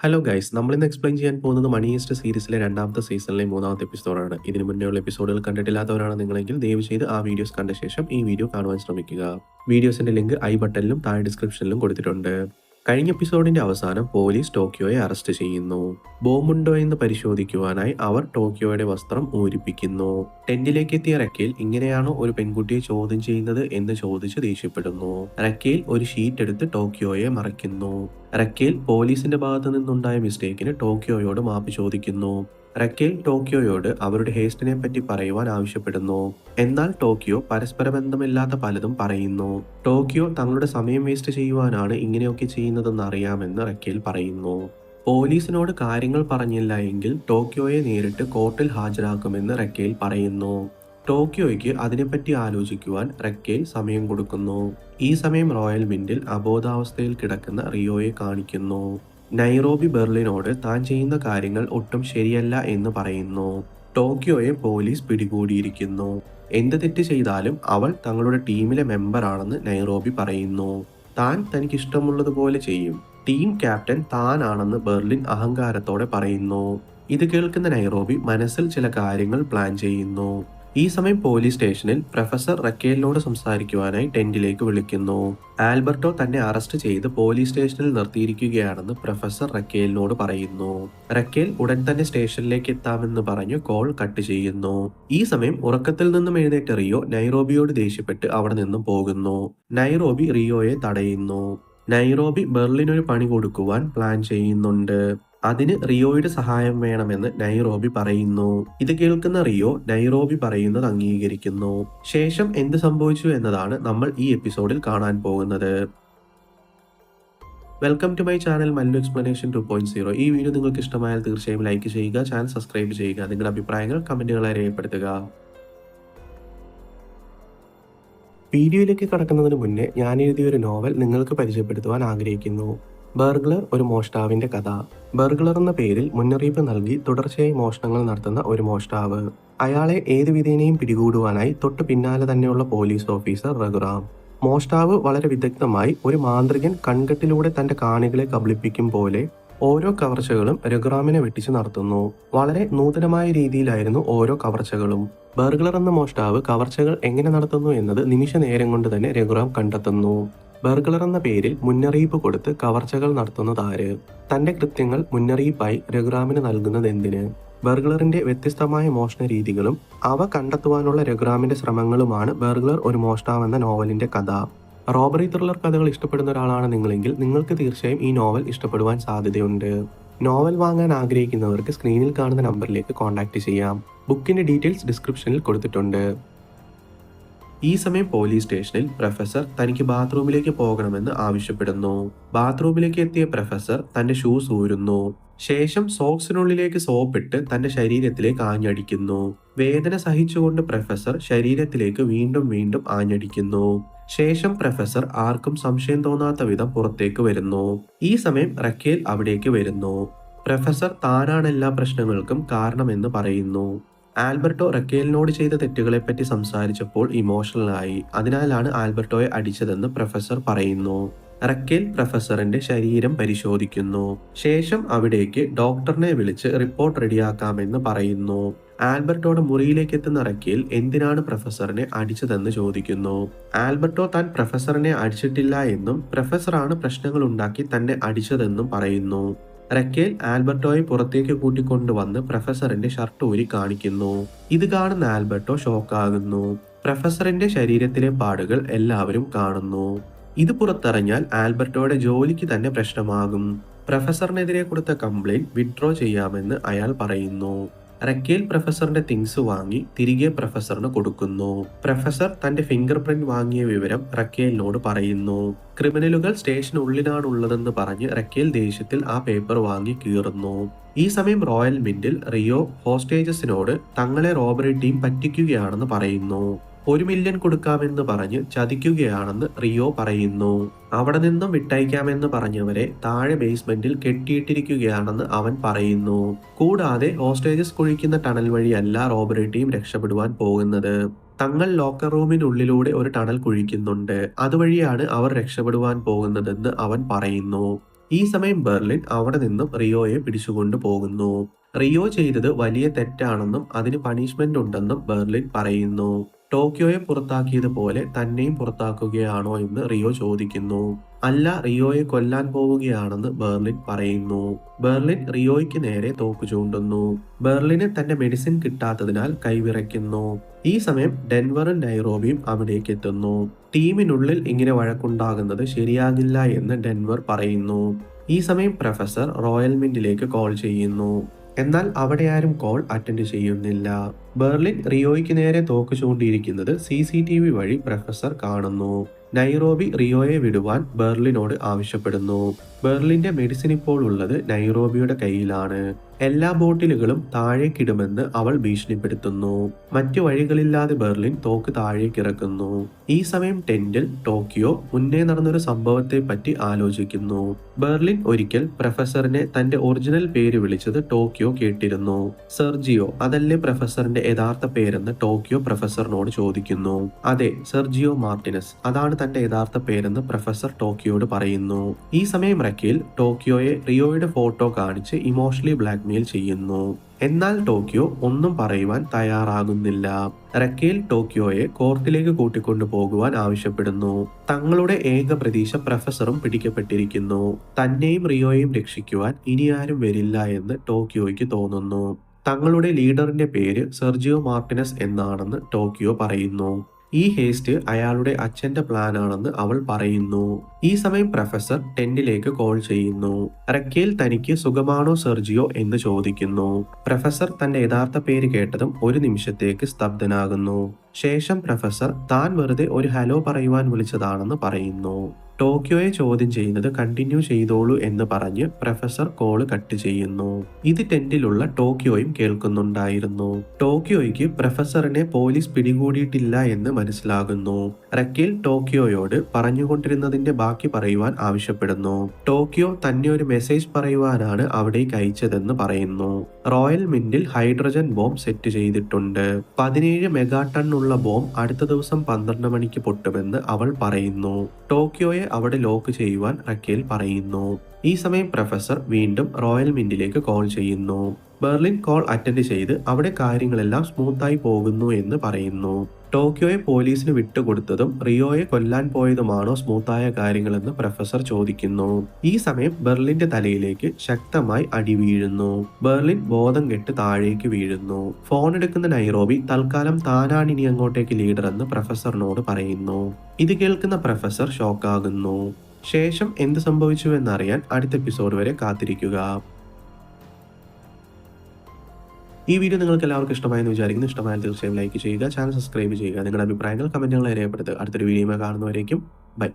Hello guys നമ്മളിന്ന് explain ചെയ്യാൻ പോകുന്നത് മണി ഈസ്റ്റ് സീരീസിലെ രണ്ടാമത്തെ സീസണിലെ മൂന്നാമത്തെ എപ്പിസോഡാണ് ഇതിനു മുന്നേയുള്ള എപ്പിസോഡുകൾ കണ്ടിട്ടില്ലാത്തവരാണ് നിങ്ങളെങ്കിൽ ദയവ് ചെയ്ത് ആ വീഡിയോസ് കണ്ട ശേഷം ഈ വീഡിയോ കാണുവാൻ ശ്രമിക്കുക. വീഡിയോസിന്റെ ലിങ്ക് ഐ ബട്ടണിലും താഴെ ഡിസ്ക്രിപ്ഷനിലും കൊടുത്തിട്ടുണ്ട്. കഴിഞ്ഞ എപ്പിസോഡിന്റെ അവസാനം പോലീസ് ടോക്കിയോയെ അറസ്റ്റ് ചെയ്യുന്നു. ബോംബുണ്ടോ എന്ന് പരിശോധിക്കുവാനായി അവർ ടോക്കിയോയുടെ വസ്ത്രം ഊരിപ്പിക്കുന്നു. ടെന്റിലേക്ക് എത്തിയ റക്കേൽ ഇങ്ങനെയാണോ ഒരു പെൺകുട്ടിയെ ചോദ്യം ചെയ്യുന്നത്? എന്ന് ചോദിച്ച് ദേഷ്യപ്പെടുന്നു. റക്കേൽ ഒരു ഷീറ്റ് എടുത്ത് ടോക്കിയോയെ മറയ്ക്കുന്നു. റക്കേൽ പോലീസിന്റെ ഭാഗത്തു നിന്നുണ്ടായ മിസ്റ്റേക്കിന് ടോക്കിയോയോട് മാപ്പ് ചോദിക്കുന്നു. റക്കേൽ ടോക്കിയോയോട് അവരുടെ ഹേസ്റ്റിനെ പറ്റി പറയുവാൻ ആവശ്യപ്പെടുന്നു. എന്നാൽ ടോക്കിയോ പരസ്പര ബന്ധമില്ലാത്ത പലതും പറയുന്നു. ടോക്കിയോ തങ്ങളുടെ സമയം വേസ്റ്റ് ചെയ്യുവാനാണ് ഇങ്ങനെയൊക്കെ ചെയ്യുന്നതെന്ന് അറിയാമെന്ന് റക്കേൽ പറയുന്നു. പോലീസിനോട് കാര്യങ്ങൾ പറഞ്ഞില്ല എങ്കിൽ ടോക്കിയോയെ നേരിട്ട് കോർട്ടിൽ ഹാജരാക്കുമെന്ന് റക്കേൽ പറയുന്നു. ടോക്കിയോയ്ക്ക് അതിനെപ്പറ്റി ആലോചിക്കുവാൻ റക്കേൽ സമയം കൊടുക്കുന്നു. ഈ സമയം റോയൽ മിന്റിൽ അബോധാവസ്ഥയിൽ കിടക്കുന്ന റിയോയെ കാണിക്കുന്നു. നൈറോബി ബെർലിനോട് താൻ ചെയ്യുന്ന കാര്യങ്ങൾ ഒട്ടും ശരിയല്ല എന്ന് പറയുന്നു. ടോക്കിയോയെ പോലീസ് പിടികൂടിയിരിക്കുന്നു. എന്ത് തെറ്റ് ചെയ്താലും അവൾ തങ്ങളുടെ ടീമിലെ മെമ്പറാണെന്ന് നൈറോബി പറയുന്നു. താൻ തനിക്ക് ഇഷ്ടമുള്ളതുപോലെ ചെയ്യും. ടീം ക്യാപ്റ്റൻ താനാണെന്ന് ബെർലിൻ അഹങ്കാരത്തോടെ പറയുന്നു. ഇത് കേൾക്കുന്ന നൈറോബി മനസ്സിൽ ചില കാര്യങ്ങൾ പ്ലാൻ ചെയ്യുന്നു. ഈ സമയം പോലീസ് സ്റ്റേഷനിൽ പ്രൊഫസർ റക്കേലിനോട് സംസാരിക്കുവാനായി ടെന്റിലേക്ക് വിളിക്കുന്നു. ആൽബർട്ടോ തന്നെ അറസ്റ്റ് ചെയ്ത് പോലീസ് സ്റ്റേഷനിൽ നിർത്തിയിരിക്കുകയാണെന്ന് പ്രൊഫസർ റക്കേലിനോട് പറയുന്നു. റക്കേൽ ഉടൻ തന്നെ സ്റ്റേഷനിലേക്ക് എത്താമെന്ന് പറഞ്ഞു കോൾ കട്ട് ചെയ്യുന്നു. ഈ സമയം ഉറക്കത്തിൽ നിന്നും എഴുന്നേറ്റ് റിയോ നൈറോബിയോട് ദേഷ്യപ്പെട്ട് അവിടെ നിന്നും പോകുന്നു. നൈറോബി റിയോയെ തടയുന്നു. നൈറോബി ബെർലിനൊരു പണി കൊടുക്കുവാൻ പ്ലാൻ ചെയ്യുന്നുണ്ട്. അതിന് റിയോയുടെ സഹായം വേണമെന്ന് നൈറോബി പറയുന്നു. ഇത് കേൾക്കുന്ന റിയോ നൈറോബി പറയുന്നത് അംഗീകരിക്കുന്നു. ശേഷം എന്ത് സംഭവിച്ചു എന്നതാണ് നമ്മൾ ഈ എപ്പിസോഡിൽ കാണാൻ പോകുന്നത്. Welcome to my channel Mallu explanation two point zero. ഈ വീഡിയോ നിങ്ങൾക്ക് ഇഷ്ടമായാൽ തീർച്ചയായും ലൈക്ക് ചെയ്യുക ചാനൽ സബ്സ്ക്രൈബ് ചെയ്യുക നിങ്ങളുടെ അഭിപ്രായങ്ങൾ കമന്റുകളായി രേഖപ്പെടുത്തുക. വീഡിയോയിലേക്ക് കടക്കുന്നതിന് മുന്നേ ഞാൻ എഴുതിയ ഒരു നോവൽ നിങ്ങൾക്ക് പരിചയപ്പെടുത്തുവാൻ ആഗ്രഹിക്കുന്നു. ബർഗ്ലർ ഒരു മോഷ്ടാവിന്റെ കഥ. ബർഗ്ലർ എന്ന പേരിൽ മുന്നറിയിപ്പ് നൽകി തുടർച്ചയായി മോഷണങ്ങൾ നടത്തുന്ന ഒരു മോഷ്ടാവ്. അയാളെ ഏത് വിധേനയും പിടികൂടുവാനായി തൊട്ടു പിന്നാലെ തന്നെയുള്ള പോലീസ് ഓഫീസർ രഘുറാം. മോഷ്ടാവ് വളരെ വിദഗ്ധമായി ഒരു മാന്ത്രികൻ കൺകെട്ടിലൂടെ തന്റെ കാണികളെ കബളിപ്പിക്കും പോലെ ഓരോ കവർച്ചകളും രഘുറാമിനെ വെട്ടിച്ച് നടത്തുന്നു. വളരെ നൂതനമായ രീതിയിലായിരുന്നു ഓരോ കവർച്ചകളും. ബർഗ്ലർ എന്ന മോഷ്ടാവ് കവർച്ചകൾ എങ്ങനെ നടത്തുന്നു എന്നത് നിമിഷ നേരം കൊണ്ട് തന്നെ രഘുറാം കണ്ടെത്തുന്നു. ബർഗ്ലർ എന്ന പേരിൽ മുന്നറിയിപ്പ് കൊടുത്ത് കവർച്ചകൾ നടത്തുന്നത് ആര്? തന്റെ കൃത്യങ്ങൾ മുന്നറിയിപ്പായി രഘുറാമിന് നൽകുന്നത് എന്തിന്? ബർഗ്ലറിന്റെ വ്യത്യസ്തമായ മോഷണ രീതികളും അവ കണ്ടെത്തുവാനുള്ള രഘുറാമിന്റെ ശ്രമങ്ങളുമാണ് ബർഗ്ലർ ഒരു മോഷ്ടാവെന്ന നോവലിന്റെ കഥ. റോബറി ത്രില്ലർ കഥകൾ ഇഷ്ടപ്പെടുന്ന ഒരാളാണ് നിങ്ങളെങ്കിൽ നിങ്ങൾക്ക് തീർച്ചയായും ഈ നോവൽ ഇഷ്ടപ്പെടുവാൻ സാധ്യതയുണ്ട്. നോവൽ വാങ്ങാൻ ആഗ്രഹിക്കുന്നവർക്ക് സ്ക്രീനിൽ കാണുന്ന നമ്പറിലേക്ക് കോൺടാക്ട് ചെയ്യാം. ബുക്കിന്റെ ഡീറ്റെയിൽസ് ഡിസ്ക്രിപ്ഷനിൽ കൊടുത്തിട്ടുണ്ട്. ഈ സമയം പോലീസ് സ്റ്റേഷനിൽ പ്രൊഫസർ തനിക്ക് ബാത്റൂമിലേക്ക് പോകണമെന്ന് ആവശ്യപ്പെടുന്നു. ബാത്റൂമിലേക്ക് എത്തിയ പ്രൊഫസർ തന്റെ ഷൂസ് ഊരുന്നു. ശേഷം സോക്സിനുള്ളിലേക്ക് സോപ്പിട്ട് തന്റെ ശരീരത്തിലേക്ക് ആഞ്ഞടിക്കുന്നു. വേദന സഹിച്ചുകൊണ്ട് പ്രൊഫസർ ശരീരത്തിലേക്ക് വീണ്ടും വീണ്ടും ആഞ്ഞടിക്കുന്നു. ശേഷം പ്രൊഫസർ ആർക്കും സംശയം തോന്നാത്ത വിധം പുറത്തേക്ക് വരുന്നു. ഈ സമയം റക്കേൽ അവിടേക്ക് വരുന്നു. പ്രൊഫസർ താനാണ് എല്ലാ പ്രശ്നങ്ങൾക്കും കാരണമെന്ന് പറയുന്നു. ആൽബർട്ടോ റക്കേലിനോട് ചെയ്ത തെറ്റുകളെപ്പറ്റി സംസാരിച്ചപ്പോൾ ഇമോഷണലായി അതിനാലാണ് ആൽബർട്ടോയെ അടിച്ചതെന്ന് പ്രൊഫസർ പറയുന്നു. റക്കേൽ പ്രൊഫസറിന്റെ ശരീരം പരിശോധിക്കുന്നു. ശേഷം അവിടേക്ക് ഡോക്ടറിനെ വിളിച്ച് റിപ്പോർട്ട് റെഡിയാക്കാമെന്ന് പറയുന്നു. ആൽബർട്ടോയുടെ മുറിയിലേക്ക് എത്തുന്ന റക്കേൽ എന്തിനാണ് പ്രൊഫസറിനെ അടിച്ചതെന്ന് ചോദിക്കുന്നു. ആൽബർട്ടോ താൻ പ്രൊഫസറിനെ അടിച്ചിട്ടില്ല എന്നും പ്രൊഫസറാണ് പ്രശ്നങ്ങൾ ഉണ്ടാക്കി തന്നെ അടിച്ചതെന്നും പറയുന്നു. റക്കേൽ ആൽബർട്ടോയെ പുറത്തേക്ക് കൂട്ടിക്കൊണ്ടുവന്ന് പ്രൊഫസറിന്റെ ഷർട്ട് ഊരി കാണിക്കുന്നു. ഇത് കാണുന്ന ആൽബർട്ടോ ഷോക്കാകുന്നു. പ്രൊഫസറിന്റെ ശരീരത്തിലെ പാടുകൾ എല്ലാവരും കാണുന്നു. ഇത് പുറത്തറിഞ്ഞാൽ ആൽബർട്ടോയുടെ ജോലിക്ക് തന്നെ പ്രശ്നമാകും. പ്രൊഫസറിനെതിരെ കൊടുത്ത കംപ്ലൈന്റ് വിഡ്രോ ചെയ്യാമെന്ന് അയാൾ പറയുന്നു. റക്കേൽ പ്രൊഫസറിന്റെ തിങ്സ് വാങ്ങി തിരികെ പ്രൊഫസറിന് കൊടുക്കുന്നു. പ്രൊഫസർ തന്റെ ഫിംഗർ പ്രിന്റ് വാങ്ങിയ വിവരം റക്കേലിനോട് പറയുന്നു. ക്രിമിനലുകൾ സ്റ്റേഷൻ സ്റ്റേഷനുള്ളിലാണുള്ളതെന്ന് പറഞ്ഞ് റക്കേൽ ദേഷ്യത്തിൽ ആ പേപ്പർ വാങ്ങി കീറുന്നു. ഈ സമയം റോയൽ മിന്റിൽ റിയോ ഹോസ്റ്റേജസിനോട് തങ്ങളെ റോബറി ടീം പറ്റിക്കുകയാണെന്ന് പറയുന്നു. ഒരു മില്യൺ കൊടുക്കാമെന്ന് പറഞ്ഞ് ചതിക്കുകയാണെന്ന് റിയോ പറയുന്നു. അവിടെ നിന്നും വിട്ടയക്കാമെന്ന് പറഞ്ഞവരെ താഴെ ബേസ്മെന്റിൽ കെട്ടിയിട്ടിരിക്കുകയാണെന്ന് അവൻ പറയുന്നു. കൂടാതെ ഹോസ്റ്റേജസ് കുഴിക്കുന്ന ടണൽ വഴിയല്ല റോബറി ടീം രക്ഷപ്പെടുവാൻ പോകുന്നത്. തങ്ങൾ ലോക്കർ റൂമിനുള്ളിലൂടെ ഒരു ടണൽ കുഴിക്കുന്നുണ്ട്. അതുവഴിയാണ് അവർ രക്ഷപ്പെടുവാൻ പോകുന്നതെന്ന് അവൻ പറയുന്നു. ഈ സമയം ബെർലിൻ അവിടെ നിന്നും റിയോയെ പിടിച്ചുകൊണ്ടു പോകുന്നു. റിയോ ചെയ്തത് വലിയ തെറ്റാണെന്നും അതിന് പണിഷ്മെന്റ് ഉണ്ടെന്നും ബെർലിൻ പറയുന്നു. ടോക്കിയോയെ പുറത്താക്കിയതുപോലെ തന്നെയും പുറത്താക്കുകയാണോ എന്ന് റിയോ ചോദിക്കുന്നു. അല്ല റിയോയെ കൊല്ലാൻ പോവുകയാണെന്ന് ബെർലിൻ പറയുന്നു. ബെർലിൻ റിയോയ്ക്ക് നേരെ തോക്ക് ചൂണ്ടുന്നു. ബെർലിന് തന്റെ മെഡിസിൻ കിട്ടാത്തതിനാൽ കൈവിറയ്ക്കുന്നു. ഈ സമയം ഡെൻവറും നൈറോബിയും അവിടേക്ക് എത്തുന്നു. ടീമിനുള്ളിൽ ഇങ്ങനെ വഴക്കുണ്ടാകുന്നത് ശരിയാകില്ല എന്ന് ഡെൻവർ പറയുന്നു. ഈ സമയം പ്രൊഫസർ റോയൽ മിന്റിലേക്ക് കോൾ ചെയ്യുന്നു. എന്നാൽ അവിടെ ആരും കോൾ അറ്റൻഡ് ചെയ്യുന്നില്ല. ബെർലിൻ റിയോയ്ക്ക് നേരെ തോക്ക് ചൂണ്ടിയിരിക്കുന്നത് സി സി ടി വി വഴി പ്രൊഫസർ കാണുന്നു. നൈറോബി റിയോയെ വിടുവാൻ ബെർലിനോട് ആവശ്യപ്പെടുന്നു. ബെർലിന്റെ മെഡിസിൻ ഇപ്പോൾ ഉള്ളത് നൈറോബിയുടെ കയ്യിലാണ്. എല്ലാ ബോട്ടിലുകളും താഴേക്കിടുമെന്ന് അവൾ ഭീഷണിപ്പെടുത്തുന്നു. മറ്റു വഴികളില്ലാതെ ബെർലിൻ തോക്ക് താഴേക്കിറക്കുന്നു. ഈ സമയം ടെന്റിൽ ടോക്കിയോ മുന്നേ നടന്നൊരു സംഭവത്തെ പറ്റി ആലോചിക്കുന്നു. ബെർലിൻ ഒരിക്കൽ പ്രൊഫസറിനെ തന്റെ ഒറിജിനൽ പേര് വിളിച്ചത് ടോക്കിയോ കേട്ടിരുന്നു. സെർജിയോ അതല്ലേ പ്രൊഫസറിന്റെ യഥാർത്ഥ പേരെന്ന് ടോക്കിയോ പ്രൊഫസറിനോട് ചോദിക്കുന്നു. അതെ സെർജിയോ മാർട്ടിനസ് അതാണ് തന്റെ യഥാർത്ഥ പേരെന്ന് പ്രൊഫസർ ടോക്കിയോട് പറയുന്നു. ഈ സമയം റക്കിയിൽ ടോക്കിയോയെ റിയോയുടെ ഫോട്ടോ കാണിച്ച് ഇമോഷണലി ബ്ലാക്ക്മെയിൽ ചെയ്യുന്നു. എന്നാൽ ടോക്കിയോ ഒന്നും പറയുവാൻ തയ്യാറാകുന്നില്ല. റക്കേൽ ടോക്കിയോയെ കോർട്ടിലേക്ക് കൂട്ടിക്കൊണ്ടു പോകുവാൻ ആവശ്യപ്പെടുന്നു. തങ്ങളുടെ ഏക പ്രതീക്ഷ പ്രൊഫസറും പിടിക്കപ്പെട്ടിരിക്കുന്നു. തന്നെയും റിയോയെയും രക്ഷിക്കുവാൻ ഇനി ആരും വരില്ല എന്ന് ടോക്കിയോയ്ക്ക് തോന്നുന്നു. തങ്ങളുടെ ലീഡറിന്റെ പേര് സെർജിയോ മാർട്ടിനസ് എന്നാണെന്ന് ടോക്കിയോ പറയുന്നു. ഈ ഹേസ്റ്റ് അയാളുടെ അച്ഛന്റെ പ്ലാനാണെന്ന് അവൾ പറയുന്നു. ഈ സമയം പ്രൊഫസർ ടെന്റിലേക്ക് കോൾ ചെയ്യുന്നു. റക്കേൽ തനിക്ക് സുഖമാണോ സെർജിയോ എന്ന് ചോദിക്കുന്നു. പ്രൊഫസർ തന്റെ യഥാർത്ഥ പേര് കേട്ടതും ഒരു നിമിഷത്തേക്ക് സ്തബ്ധനാകുന്നു. ശേഷം പ്രൊഫസർ താൻ വെറുതെ ഒരു ഹലോ പറയുവാൻ വിളിച്ചതാണെന്ന് പറയുന്നു. ടോക്കിയോയെ ചോദ്യം ചെയ്യുന്നത് കണ്ടിന്യൂ ചെയ്തോളൂ എന്ന് പറഞ്ഞ് പ്രൊഫസർ കോൾ കട്ട് ചെയ്യുന്നു. ഇത് ടെന്റിലുള്ള ടോക്കിയോയും കേൾക്കുന്നുണ്ടായിരുന്നു. ടോക്കിയോയ്ക്ക് പ്രൊഫസറിനെ പോലീസ് പിടികൂടിയിട്ടില്ല എന്ന് മനസ്സിലാകുന്നു. റക്കിൽ ടോക്കിയോയോട് പറഞ്ഞുകൊണ്ടിരുന്നതിന്റെ ബാക്കി പറയുവാൻ ആവശ്യപ്പെടുന്നു. ടോക്കിയോ തന്നെ ഒരു മെസ്സേജ് പറയുവാനാണ് അവിടേക്ക് അയച്ചതെന്ന് പറയുന്നു. റോയൽ മിന്റിൽ ഹൈഡ്രജൻ ബോംബ് സെറ്റ് ചെയ്തിട്ടുണ്ട്. പതിനേഴ് മെഗാ ടൺ ഉള്ള ബോംബ് അടുത്ത ദിവസം പന്ത്രണ്ട് മണിക്ക് പൊട്ടുമെന്ന് അവൾ പറയുന്നു. ടോക്കിയോയെ അവിടെ ലോക്ക് ചെയ്യുവാൻ റക്കേൽ പറയുന്നു. ഈ സമയം പ്രൊഫസർ വീണ്ടും റോയൽ മിന്റിലേക്ക് കോൾ ചെയ്യുന്നു. ബെർലിൻ കോൾ അറ്റൻഡ് ചെയ്ത് അവിടെ കാര്യങ്ങളെല്ലാം സ്മൂത്തായി പോകുന്നു എന്ന് പറയുന്നു. ടോക്കിയോയെ പോലീസിന് വിട്ടുകൊടുത്തതും റിയോയെ കൊല്ലാൻ പോയതുമാണോ സ്മൂത്തായ കാര്യങ്ങളെന്ന് പ്രൊഫസർ ചോദിക്കുന്നു. ഈ സമയം ബെർലിന്റെ തലയിലേക്ക് ശക്തമായി അടി വീഴുന്നു. ബെർലിൻ ബോധം കെട്ട് താഴേക്ക് വീഴുന്നു. ഫോൺ എടുക്കുന്ന നൈറോബി തൽക്കാലം താനാണ് ഇനി അങ്ങോട്ടേക്ക് ലീഡർ എന്ന് പ്രൊഫസറിനോട് പറയുന്നു. ഇത് കേൾക്കുന്ന പ്രൊഫസർ ഷോക്കാകുന്നു. ശേഷം എന്ത് സംഭവിച്ചു എന്നറിയാൻ അടുത്ത എപ്പിസോഡ് വരെ കാത്തിരിക്കുക. ഈ വീഡിയോ നിങ്ങൾക്ക് എല്ലാവർക്കും ഇഷ്ടമായെന്ന് വിചാരിക്കുന്നു. ഇഷ്ടമായാൽ തീർച്ചയായും ലൈക്ക് ചെയ്യുക ചാനൽ സബ്സ്ക്രൈബ് ചെയ്യുക. നിങ്ങളുടെ അഭിപ്രായങ്ങൾ കമന്റുകൾ രേഖപ്പെടുത്തുക. അടുത്തൊരു വീഡിയോ കാണുന്നവരേക്കും ബൈ